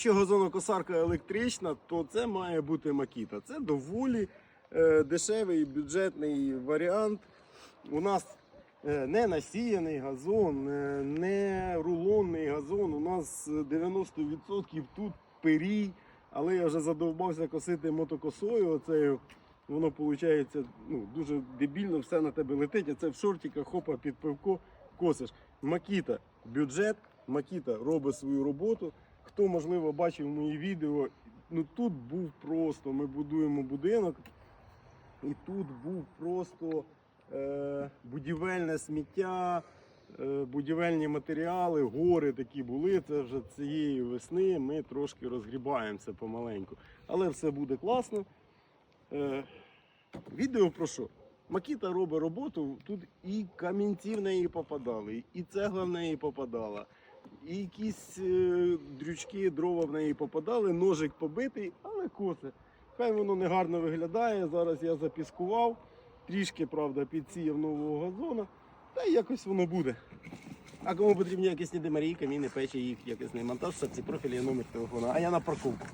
Якщо газонокосарка електрична, то це має бути Макіта. Це доволі е, дешевий бюджетний варіант. У нас е, не насіяний газон, е, не рулонний газон. У нас е, 90% тут пирій, але я вже задовбався косити мотокосою. Оцею. Воно виходить ну, дуже дебільно, все на тебе летить, а це в шортиках, хопа під пивко косиш. Макіта бюджет, Макіта робить свою роботу. Хто, можливо, бачив мої відео, ну тут був просто, ми будуємо будинок, і тут був просто е, будівельне сміття, е, будівельні матеріали, гори такі були. Це вже цієї весни ми трошки розгрібаємося помаленьку. Але все буде класно. Е, відео про що? Макіта робить роботу, тут і камінці в неї попадали, і цегла в неї попадала, і якісь е, дрючки, дрова в неї попадали, ножик побитий, але косе. Хай воно не гарно виглядає. Зараз я запіскував, трішки, правда, підсіяв нового газону, та й якось воно буде. А кому потрібні якісні демарії, каміни, печі, їх якісний монтаж, це профілі є номер телефону. А я на парковку.